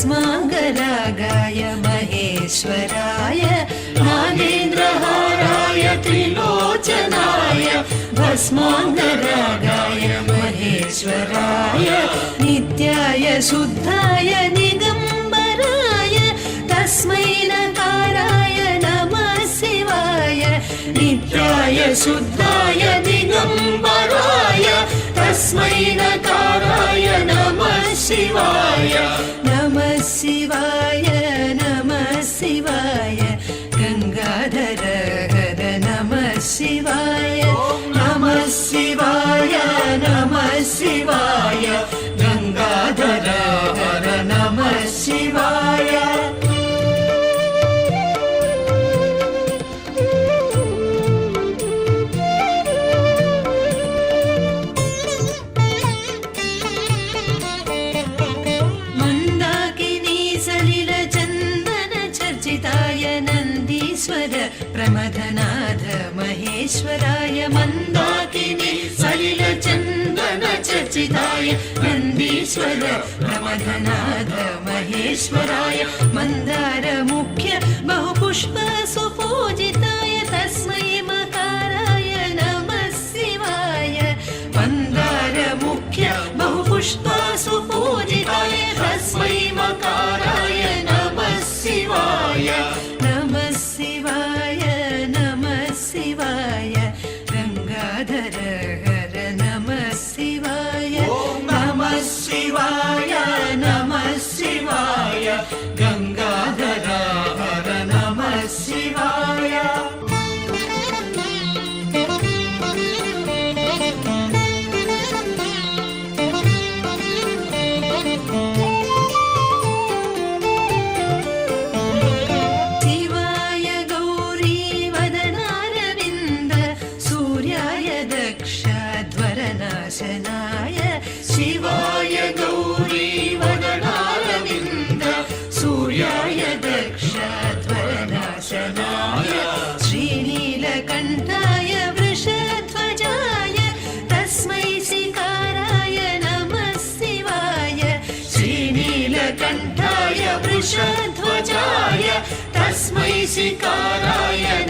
अस्माकरागाय महेश्वराय नागेन्द्रहाराय त्रिलोचनाय अस्मागाय महेश्वराय नित्याय शुद्धाय निगम्बराय तस्मै नकाराय नमः शिवाय नित्याय शुद्धाय निगम्बराय तस्मै नकाराय नमः शिवाय। நம சிவாய நம சிவாய கங்காதர கத நம சிவாய நம சிவாய நம சிவாய கங்காதர கத நம சிவாய विस्मराय मन्दारमुख्य बहुपुष्पसु तस्मै शिकाराय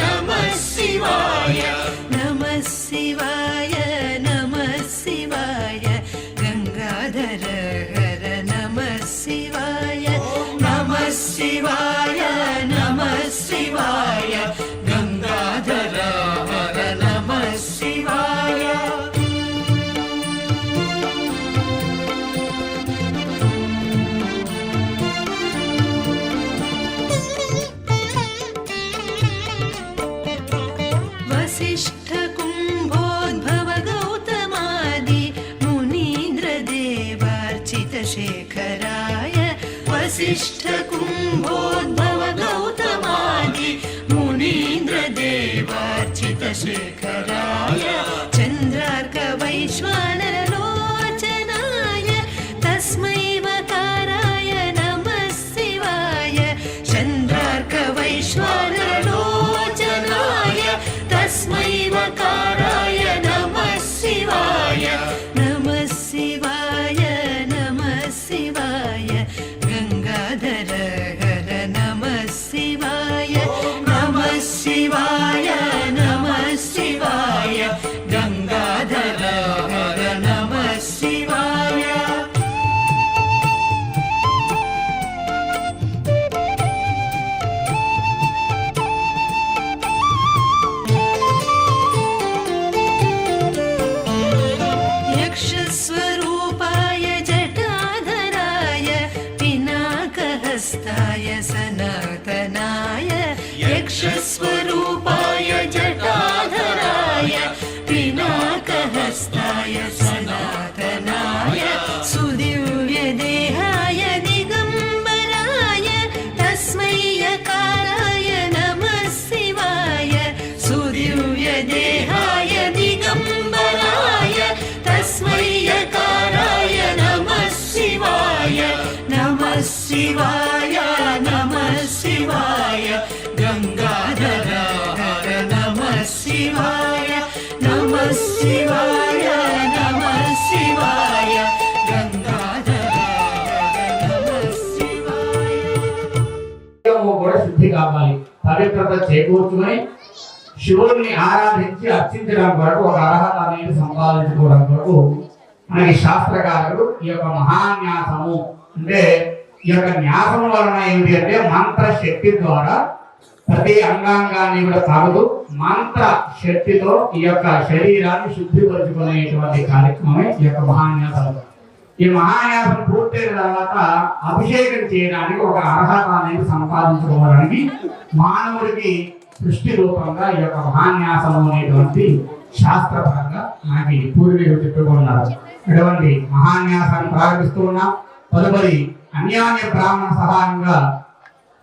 सनातनाय यक्षस्वरूपा పవిత్రత చేకూర్చుకొని శివుడిని ఆరాధించి అర్చించడం కొరకు ఒక అర్హత అనేది సంపాదించుకోవడం కొరకు మనకి శాస్త్రకారులు ఈ యొక్క మహాన్యాసము అంటే ఈ యొక్క న్యాసం వలన ఏమిటి అంటే మంత్ర శక్తి ద్వారా ప్రతి అంగాంగాన్ని కూడా తాగుతూ మంత్ర శక్తితో ఈ యొక్క శరీరాన్ని శుద్ధిపరుచుకునేటువంటి కార్యక్రమమే ఈ యొక్క మహాన్యాసాలు ఈ మహాన్యాసం పూర్తయిన తర్వాత అభిషేకం చేయడానికి ఒక అర్హత అనేది సంపాదించుకోవడానికి మానవుడికి సృష్టి రూపంగా ఈ యొక్క మహాన్యాసం అనేటువంటి శాస్త్రపరంగా మనకి పూర్వీకులు చెప్పుకున్నారు. అటువంటి మహాన్యాసాన్ని ప్రారంభిస్తూ ఉన్నాం. తదుపరి అన్యాన్య బ్రాహ్మణ సహాయంగా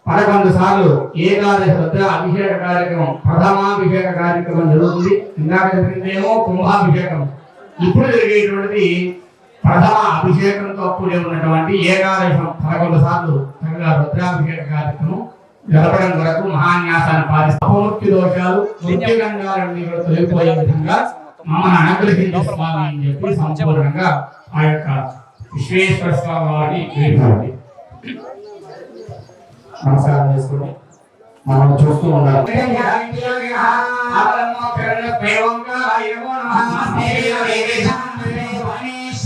పదకొండు సార్లు ఏకాదశి వద్ద అభిషేక కార్యక్రమం ప్రథమాభిషేక కార్యక్రమం జరుగుతుంది. ఇందాక జరిగిందేమో కుంభాభిషేకం. ఇప్పుడు జరిగేటువంటిది ప్రథమ అభిషేకంతో కూడి ఉన్నటువంటి ఏకాదశం పదకొండు సార్లు చక్కగా రుద్రాభిషేక కార్యక్రమం జరపడం కొరకు మహాన్యాసాన్ని పాటిస్తాం అపమృత్యు దోషాలు మృత్యు రంగాలన్నీ కూడా తొలగిపోయే విధంగా మమ్మల్ని అనుగ్రహించే స్వామి అని చెప్పి సంపూర్ణంగా ఆ యొక్క విశ్వేశ్వర స్వామి వారిని వేడుకోండి నమస్కారం చేసుకోండి మనం చూస్తూ ఉన్నాం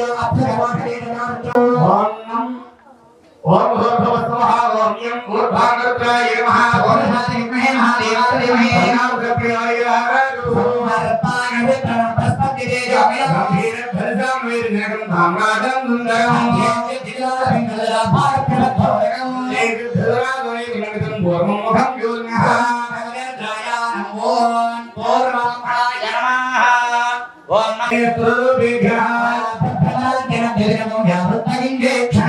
పూర్వాంగరుద్రాయ నమ మగవాడు ఓం భూర్భువస్వః ఓం యం ఊర్ధ్వాంగత్రాయ నమః ఓం పాతదే వాయిదా ఏదో కొత్తగా ఓపెనింగ్ చేశారు అందరూ వాట్సాప్లో పెట్టిండు ఏం మరి నాకైతే పెట్టిండు ఏం మరి దక్షిణే పశ్చిమే విశ్వేశ నీలకంఠస్వరపరే ఈశాన్యాం భారతదేశో ఆగ్నేయాం భారతదేశో ఊర్ధ్వేరగణపారు అధగాయం మహేశ్వరః ఏమాభ్యోదశదిభ్యస్తో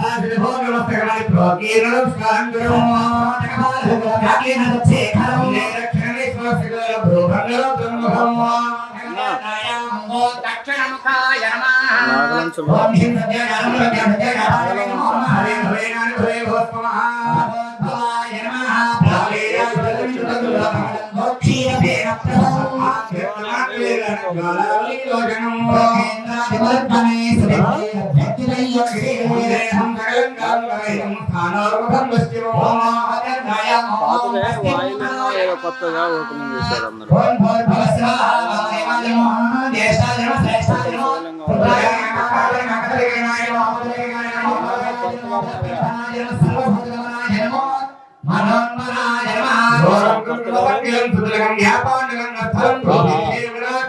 సర్వగపారు విగ్రహः సరే ఇప్పుడు నమస్కారం నేను నారద్రార్గమతనేరు నమస్కృత్యాయ నమస్కారాయ నమస్కారాయ నిత్యాయ నమస్కృత్యాయ సత్యాయ నమో నాట్యాయ వై హృదాయ జ్ఞానస్వాగేన ఏవానాయ నమానాగమానాశ్వే దేవ్యః నాసికాయ నమః సమర్పణే సమితి అధ్యక్షులయ్యోగి దేహం కళంకాంగమయం స్థానోర్వభం వస్తివో మోహదర్ణయ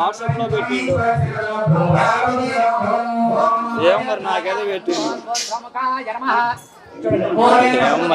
నామరాజుష్టమే ఆభ్యాన్ నమః యాదే హేతువే మహతే హోరే నమః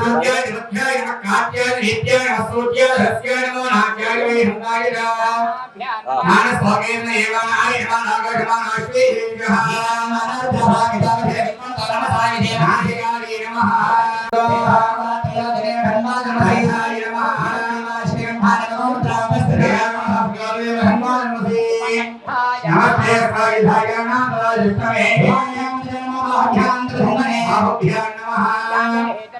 నమో జ్యేష్ఠాయ నమో శ్రేష్ఠాయ నమో పంచమేభ్యో నమః ఘోరేభ్యో ఘోరేభ్యో ఘోరేభ్యో సర్వసర్వేభ్యో నమః అన్నప్రయోయాదు ఈశాస్త్ర విజ్ఞానాన్ని సర్వభూతానాం బ్రహ్మావృత బ్రహ్మావృత బ్రహ్మా యో మే స్వరాజో నమో త్రియేభ్యో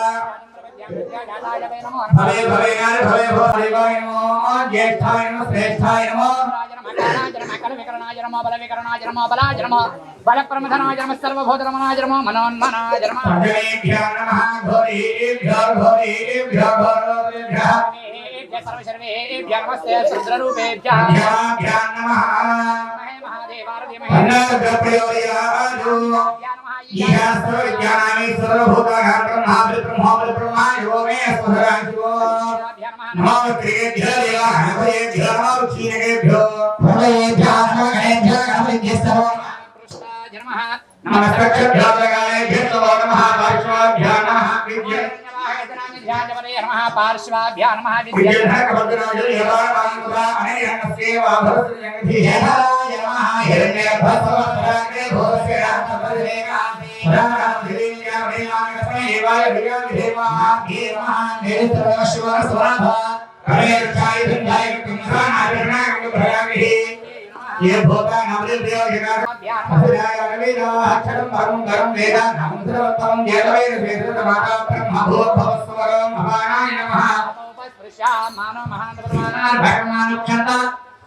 నమో క్షీణకేభ్యో నమస్తభ్యో జగాలేభ్యో నమో నమః వైష్ణవేభ్యో నమః విద్య పార్శ్వాభ్యా నమ విద్యధనకభద్రాజ యవామానుగా అనేహనస్యేవా భరతజగధి హేరాయ నమః यस्तु ज्ञानानि सर्वभूताः ब्रह्मावृतमहोमृत प्रमाय होमे सुहरांशो नमो त्रिभ्यो देवाः हरेभ्यो नमो क्षीणेभ्यो हरेभ्यो नमो गणेभ्यो नमो सर्व नमस्तक्षभ्यो गणेभ्यो नमो नमः पार्श्वाभ्यो नमः विद्ये पार्श्वाभ्या नमः विद्ये नमः हिरण्यभस्वस्त्राग्रे भोस्त्रात्मपरिवेगा ये भोगा नमृत योजना अभिरागरवीराक्षरं परं करं वेदा नमृतवत्तमं जयवेद वेदतमाता ब्रह्म भूर्भवस्वरं भवानाय नमः। स्पृशामानो महान्तरमानार भगवानुक्षन्ता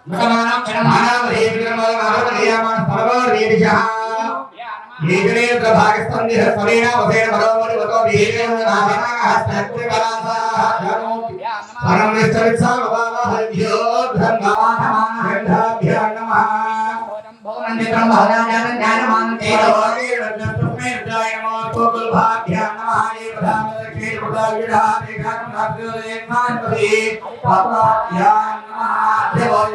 मतमानाक्षरमानावधे विक्रमो महावधेयमान सर्वो रेडिशः ఏకనేన ప్రభాగస్తం భాగస్తందిః స్వరేణ వసేన భగవమని వతో వీరేణ నామనాః హస్తత్రి బలాసాః పరం విస్తరిత్సా భవామ హరిభ్యో ధర్మానమానభ్యో నమః భవనందితం భవనాజాతం జ్ఞానమానం నేత్రత్రయాయ కౌశలం దేవः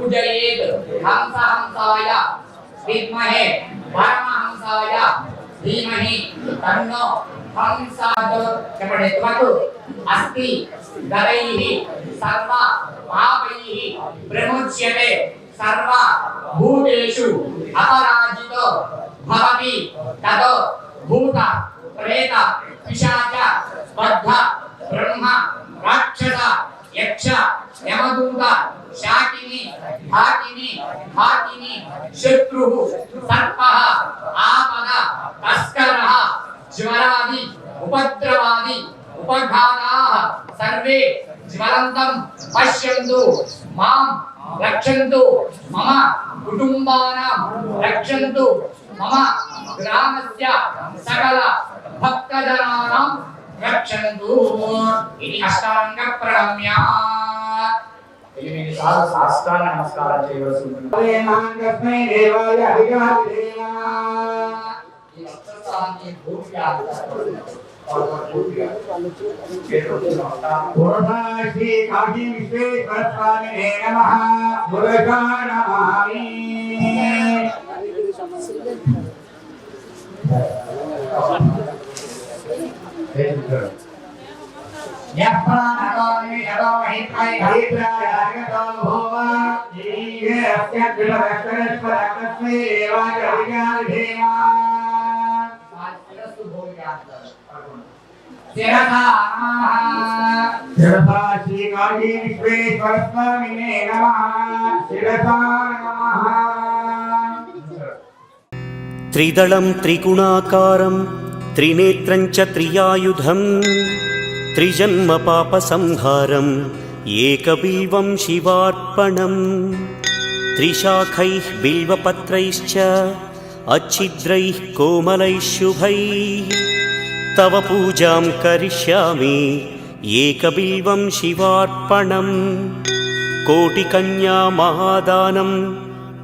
పూజయేత్ హంసహంసాయ విద్మహే పరమహంసాయ ధీమహి తన్నో హంసాద చెప్పండి. త్వకు అస్తి గరైః సర్వ పాపైః ప్రముచ్యతే సర్వ భూతేషు అపరాజితో భవతి తదో భూత ప్రేత పిశాచ స్పర్ధ బ్రహ్మ రాక్షస యక్ష యమదూత శాకిని ధాకిని ధాకిని శత్రు సర్ప ఆపద తస్కర జ్వరాది ఉపద్రవాది ఉపఘాతా సర్వే జ్వలంతం పశ్యంతు మాం రక్షంతు మమ కుటుంబానాం రక్షంతు మమ గ్రామస్య సకల భక్తజనానాం రక్షन्तు ఇది అష్టాంగ ప్రణమ్య ఎనిమిది సార్లు సాష్టాంగ నమస్కారం చేయవలసి ఉంటుంది తస్మై దేవాయ అధికారిదేవా ఈ వస్త్రస్థానాన్ని పూర్తిగా పూర్తిగా చేతులతో నమస్కారం పురుషాశ్రీ కాశీ విశ్వేశ్వర స్వామినే నమః పురుషా నమామి హరిద్రాయ అర్గతో భూవ జీవే అస్య కృష్ణేశ్వర తస్మై దేవాయ అధికారిదేవా శిరస్సు భూమిగా శిరసా శిరసా విశ్వేశ్వర స్వామినే నమః శిరసా నమః त्रिदलं त्रिगुणाकारं त्रिनेत्रं च त्रियायुधं त्रिजन्मपापसंहारम् एकबिल्वं शिवार्पणम् त्रिशाखैः बिल्वपत्रैश्च अच्छिद्रैः कोमलैः शुभैः तव पूजां करिष्यामि एकबिल्वं शिवार्पणम् कोटिकन्या महादानं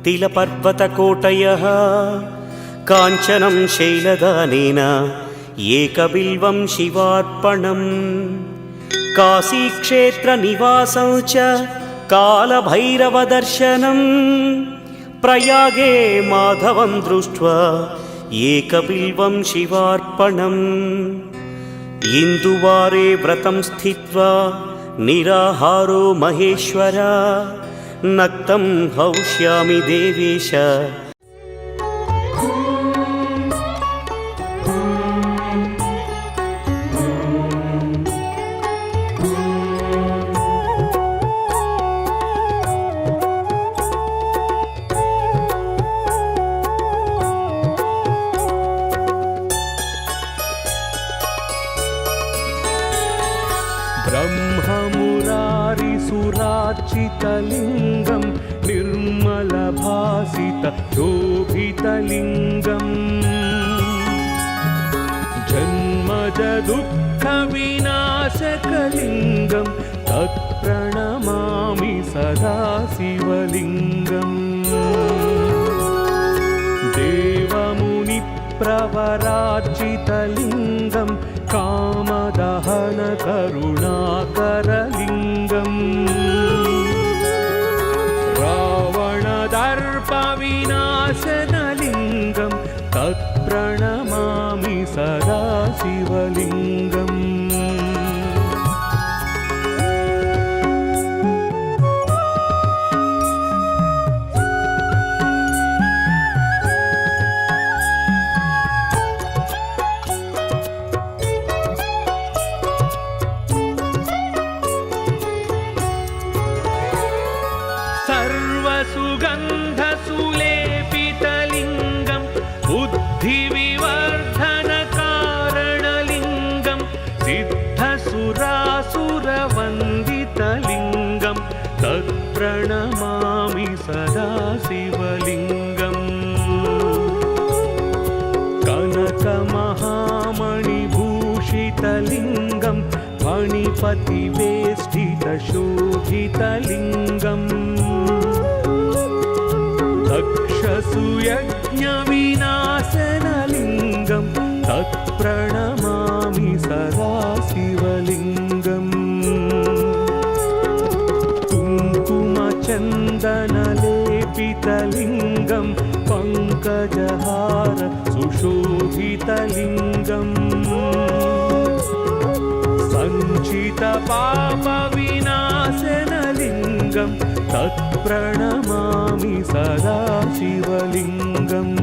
तिलपर्वतकोटयः కాంచనం శైలదానేన ఏకబిల్వం శివార్పణం. కాశీక్షేత్రనివాసం చ కాలభైరవదర్శనం ప్రయాగే మాధవం దృష్ట్వా ఏకబిల్వం శివార్పణం. ఇందువారే వ్రతం స్థిత్వా నిరాహారో మహేశ్వర నక్తం హౌష్యామి దేవేశ. निर्मलभासितशोभितलिङ्गम् जन्मदुःखविनाशकलिङ्गं तत्प्रणमामि सदा शिवलिङ्गम् देवमुनिप्रवरार्चितलिङ्गं कामदहनकरुणाकरलिङ्गम् అనంతలింగం దక్షసుయజ్ఞ వినాశనలింగం తత్ప్రణమామి సదా శివలింగం కుంకుమచందనలేపితలింగం. పంకజహార సుశోభితలింగం. సంచిత పాప सञ्चितपापविनाशनलिङ्गं तत्प्रणमामि सदा शिवलिङ्गम्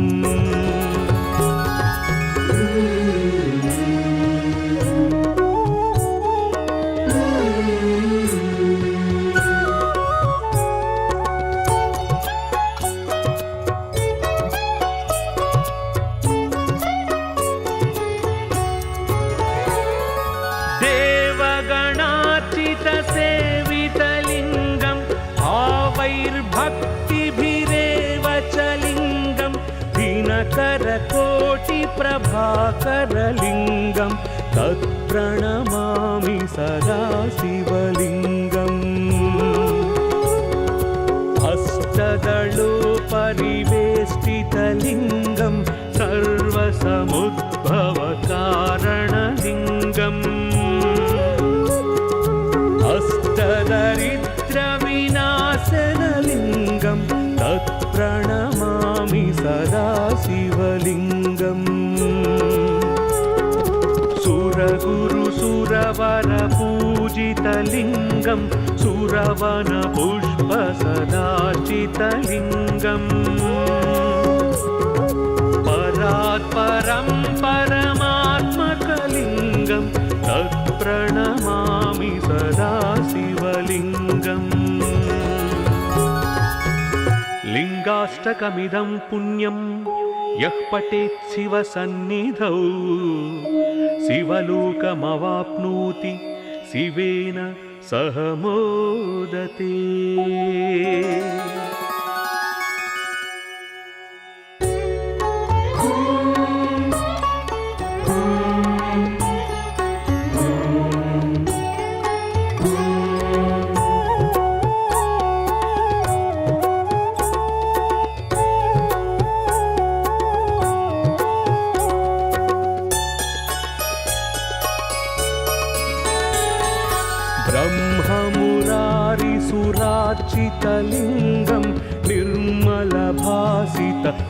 दिनकरकोटिप्रभाकरलिङ्गं तत्प्रणमामि सदा शिवलिङ्गम् లింగం సురవన పుష్ప సదాచితలింగం పరాత్పరం పరమాత్మకలింగం తత్ప్రణమామి సదా శివలింగం లింగాష్టకమిదం పుణ్యం యః పఠేత్ శివసన్నిధౌ శివలోకమవాప్నోతి శివేన सह मोदते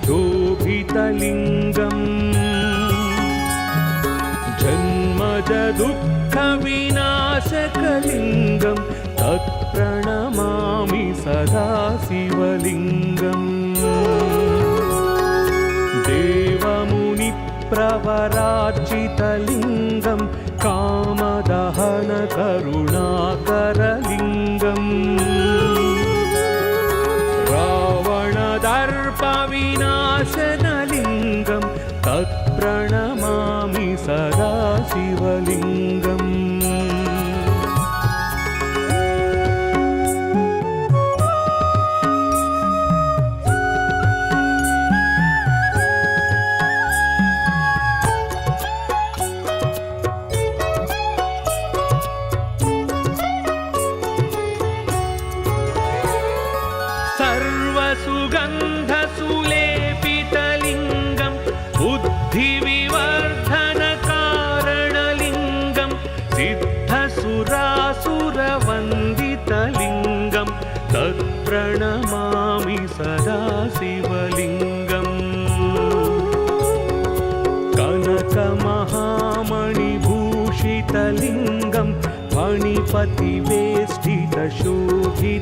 शोभितलिङ्गम् जन्मजदुःखविनाशकलिङ्गं तत्प्रणमामि सदा शिवलिङ्गम् देवमुनिप्रवरार्चितलिङ्गं कामदहनकरुणाकरलिङ्गम्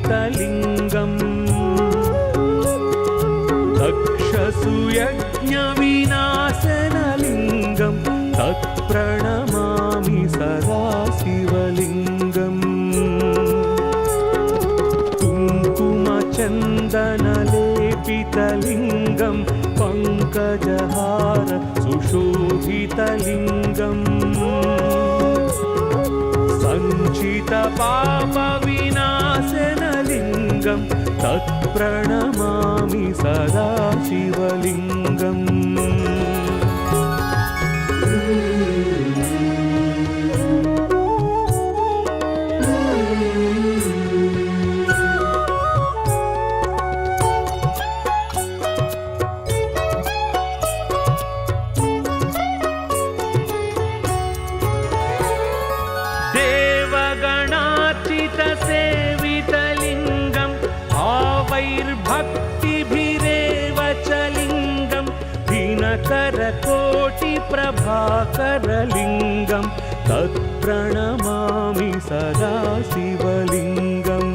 फणिपतिवेष्टितशोभितलिङ्गम् दक्षसुयज्ञविनाशनलिङ्गं सञ्चितपापविनाशनलिङ्गं तत्प्रणमामि सदा शिवलिङ्गम् సరలింగం తత్ప్రణమామి సదా శివలింగం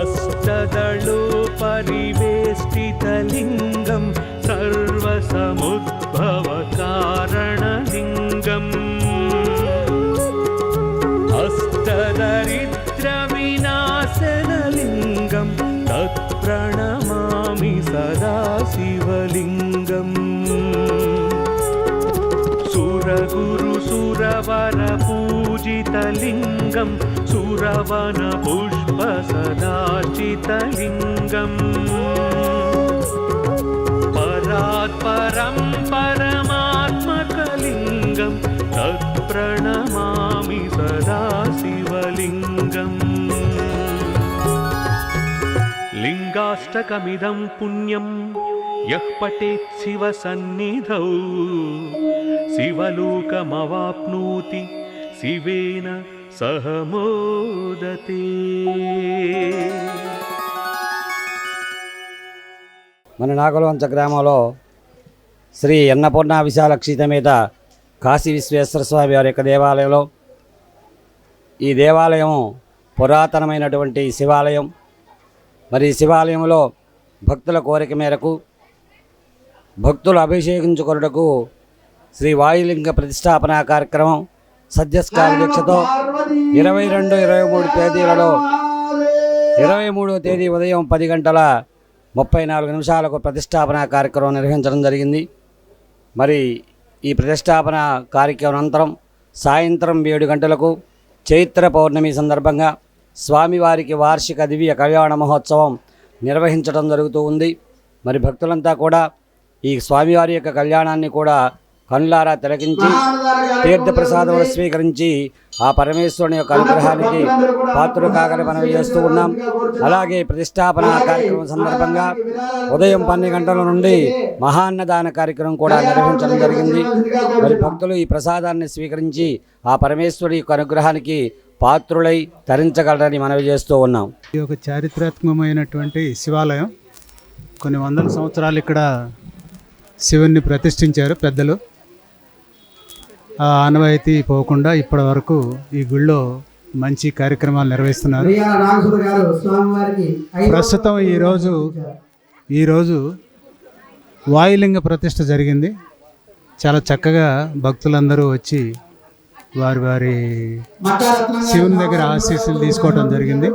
అష్టదళోపరి सुरवनपुष्पसदाचितलिङ्गम् परात् परं परमात्मकलिङ्गं तत्प्रणमामि सदा शिवलिङ्गम् लिङ्गाष्टकमिदं पुण्यं यः पठेत् शिवसन्निधौ शिवलोकमवाप्नोति शिवेन सह मोदते మన నాగలవంచ గ్రామంలో శ్రీ అన్నపూర్ణ విశాలక్షిత మీద కాశీ విశ్వేశ్వర స్వామి వారి యొక్క దేవాలయంలో ఈ దేవాలయం పురాతనమైనటువంటి శివాలయం మరి ఈ శివాలయంలో భక్తుల కోరిక మేరకు భక్తులు అభిషేకించుకొనుటకు శ్రీ వాయులింగ ప్రతిష్టాపన కార్యక్రమం సద్యస్కార దీక్షతో ఇరవై రెండు ఇరవై మూడు తేదీలలో ఇరవై మూడవ తేదీ ఉదయం పది గంటల ముప్పై నాలుగు నిమిషాలకు ప్రతిష్టాపన కార్యక్రమం నిర్వహించడం జరిగింది. మరి ఈ ప్రతిష్టాపన కార్యక్రమం అనంతరం సాయంత్రం ఏడు గంటలకు చైత్ర పౌర్ణమి సందర్భంగా స్వామివారికి వార్షిక దివ్య కళ్యాణ మహోత్సవం నిర్వహించడం జరుగుతూ ఉంది. మరి భక్తులంతా కూడా ఈ స్వామివారి యొక్క కళ్యాణాన్ని కూడా కనులారా తిలకించి తీర్థ ప్రసాదములు స్వీకరించి ఆ పరమేశ్వరుని యొక్క అనుగ్రహానికి పాత్రలు కాగలి మనవి చేస్తూ ఉన్నాం. అలాగే ప్రతిష్టాపన కార్యక్రమం సందర్భంగా ఉదయం పన్నెండు గంటల నుండి మహాన్నదాన కార్యక్రమం కూడా నిర్వహించడం జరిగింది. మరి భక్తులు ఈ ప్రసాదాన్ని స్వీకరించి ఆ పరమేశ్వరుడి యొక్క అనుగ్రహానికి పాత్రులై తరించగలరని మనవి చేస్తూ ఉన్నాం. ఇది ఒక చారిత్రాత్మకమైనటువంటి శివాలయం. కొన్ని వందల సంవత్సరాలు ఇక్కడ శివుణ్ణి ప్రతిష్ఠించారు పెద్దలు. ఆనవాయితీ పోకుండా ఇప్పటి వరకు ఈ గుళ్ళో మంచి కార్యక్రమాలు నిర్వహిస్తున్నారు. ప్రస్తుతం ఈరోజు ఈరోజు వాయులింగ ప్రతిష్ఠ జరిగింది. చాలా చక్కగా భక్తులందరూ వచ్చి వారి వారి శివుని దగ్గర ఆశీస్సులు తీసుకోవడం జరిగింది.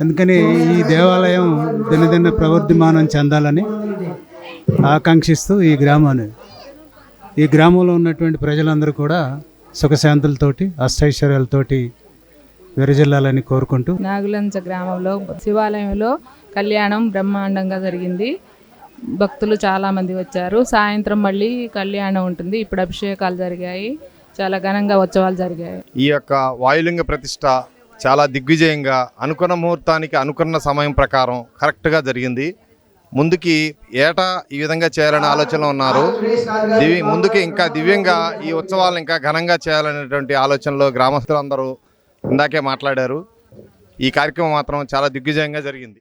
అందుకని ఈ దేవాలయం దినదిన ప్రవర్ధమానం చెందాలని ఆకాంక్షిస్తూ ఈ గ్రామాన్ని ఈ గ్రామంలో ఉన్నటువంటి ప్రజలందరూ కూడా సుఖశాంతులతోటి అష్టైశ్వర్యాలతోటి విరజిల్లాలని కోరుకుంటూ నాగులంచ గ్రామంలో శివాలయంలో కళ్యాణం బ్రహ్మాండంగా జరిగింది. భక్తులు చాలామంది వచ్చారు. సాయంత్రం మళ్ళీ కళ్యాణం ఉంటుంది. ఇప్పుడు అభిషేకాలు జరిగాయి. చాలా ఘనంగా ఉత్సవాలు జరిగాయి. ఈ యొక్క వాయులింగ ప్రతిష్ట చాలా దిగ్విజయంగా అనుకున్న ముహూర్తానికి అనుకున్న సమయం ప్రకారం కరెక్ట్గా జరిగింది. ముందుకి ఏటా ఈ విధంగా చేయాలనే ఆలోచనలో ఉన్నారు. దివి ముందుకి ఇంకా దివ్యంగా ఈ ఉత్సవాలను ఇంకా ఘనంగా చేయాలనేటువంటి ఆలోచనలో గ్రామస్తులందరూ ఇందాకే మాట్లాడారు. ఈ కార్యక్రమం మాత్రం చాలా దిగ్విజయంగా జరిగింది.